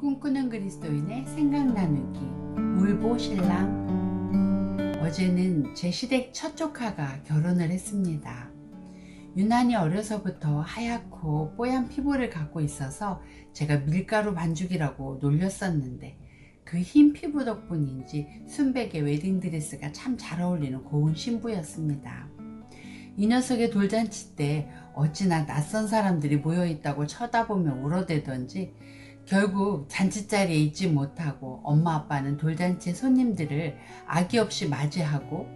꿈꾸는 그리스도인의 생각 나누기 울보 신랑 어제는 제 시댁 첫 조카가 결혼을 했습니다. 유난히 어려서부터 하얗고 뽀얀 피부를 갖고 있어서 제가 밀가루 반죽이라고 놀렸었는데 그 흰 피부 덕분인지 순백의 웨딩드레스가 참 잘 어울리는 고운 신부였습니다. 이 녀석의 돌잔치 때 어찌나 낯선 사람들이 모여있다고 쳐다보며 울어대던지 결국 잔치자리에 있지 못하고 엄마 아빠는 돌잔치 손님들을 아기 없이 맞이하고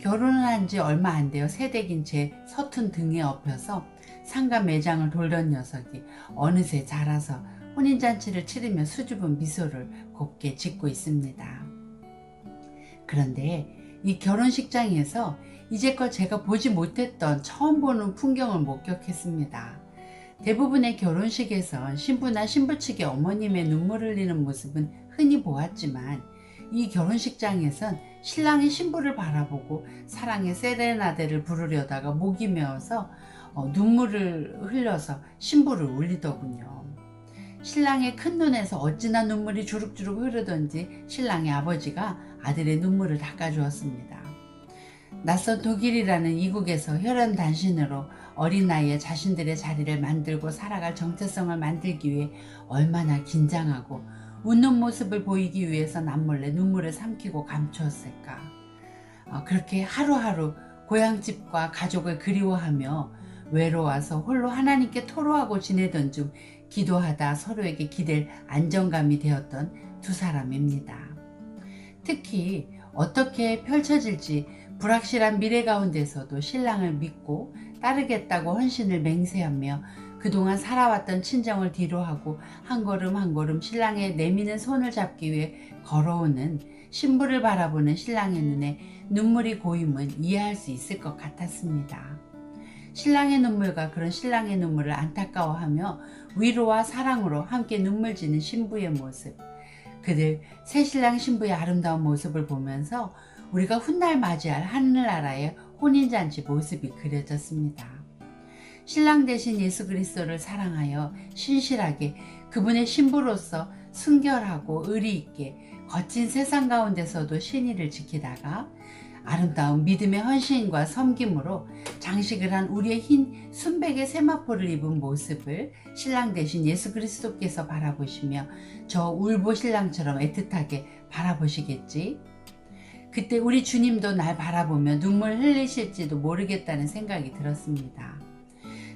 결혼을 한 지 얼마 안 되어 새댁인 제 서툰 등에 업혀서 상가 매장을 돌던 녀석이 어느새 자라서 혼인잔치를 치르며 수줍은 미소를 곱게 짓고 있습니다. 그런데 이 결혼식장에서 이제껏 제가 보지 못했던 처음 보는 풍경을 목격했습니다. 대부분의 결혼식에선 신부나 신부 측의 어머님의 눈물 흘리는 모습은 흔히 보았지만 이 결혼식장에선 신랑이 신부를 바라보고 사랑의 세레나데를 부르려다가 목이 메어서 어, 눈물을 흘려서 신부를 울리더군요. 신랑의 큰 눈에서 어찌나 눈물이 주룩주룩 흐르던지 신랑의 아버지가 아들의 눈물을 닦아주었습니다. 낯선 독일이라는 이국에서 혈연 단신으로 어린 나이에 자신들의 자리를 만들고 살아갈 정체성을 만들기 위해 얼마나 긴장하고 웃는 모습을 보이기 위해서 남몰래 눈물을 삼키고 감추었을까. 어, 그렇게 하루하루 고향집과 가족을 그리워하며 외로워서 홀로 하나님께 토로하고 지내던 중 기도하다 서로에게 기댈 안정감이 되었던 두 사람입니다. 특히 어떻게 펼쳐질지 불확실한 미래 가운데서도 신랑을 믿고 따르겠다고 헌신을 맹세하며 그동안 살아왔던 친정을 뒤로하고 한 걸음 한 걸음 신랑의 내미는 손을 잡기 위해 걸어오는 신부를 바라보는 신랑의 눈에 눈물이 고임은 이해할 수 있을 것 같았습니다. 신랑의 눈물과 그런 신랑의 눈물을 안타까워하며 위로와 사랑으로 함께 눈물 지는 신부의 모습. 그들 새 신랑 신부의 아름다운 모습을 보면서 우리가 훗날 맞이할 하늘나라의 혼인잔치 모습이 그려졌습니다. 신랑 대신 예수 그리스도를 사랑하여 신실하게 그분의 신부로서 순결하고 의리 있게 거친 세상 가운데서도 신의를 지키다가 아름다운 믿음의 헌신과 섬김으로 장식을 한 우리의 흰 순백의 세마포를 입은 모습을 신랑 대신 예수 그리스도께서 바라보시며 저 울보 신랑처럼 애틋하게 바라보시겠지? 그때 우리 주님도 날 바라보며 눈물 흘리실지도 모르겠다는 생각이 들었습니다.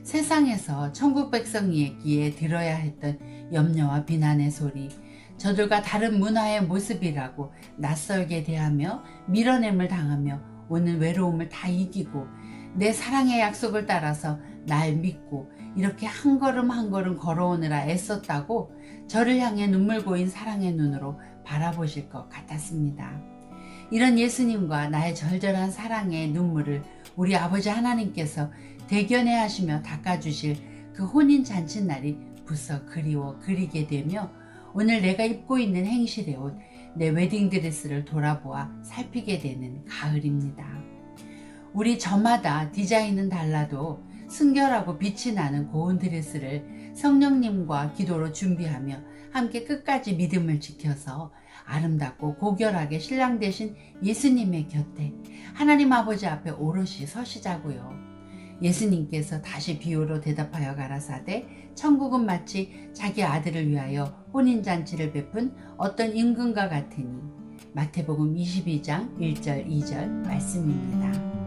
세상에서 천국 백성이기에 들어야 했던 염려와 비난의 소리, 저들과 다른 문화의 모습이라고 낯설게 대하며 밀어냄을 당하며 오는 외로움을 다 이기고 내 사랑의 약속을 따라서 날 믿고 이렇게 한 걸음 한 걸음 걸어오느라 애썼다고 저를 향해 눈물 고인 사랑의 눈으로 바라보실 것 같았습니다. 이런 예수님과 나의 절절한 사랑의 눈물을 우리 아버지 하나님께서 대견해 하시며 닦아주실 그 혼인 잔칫날이 부서 그리워 그리게 되며 오늘 내가 입고 있는 행실의 옷, 내 웨딩드레스를 돌아보아 살피게 되는 가을입니다. 우리 저마다 디자인은 달라도 순결하고 빛이 나는 고운 드레스를 성령님과 기도로 준비하며 함께 끝까지 믿음을 지켜서 아름답고 고결하게 신랑 되신 예수님의 곁에 하나님 아버지 앞에 오롯이 서시자고요. 예수님께서 다시 비유로 대답하여 가라사대 천국은 마치 자기 아들을 위하여 혼인잔치를 베푼 어떤 임금과 같으니 마태복음 22장 1절 2절 말씀입니다.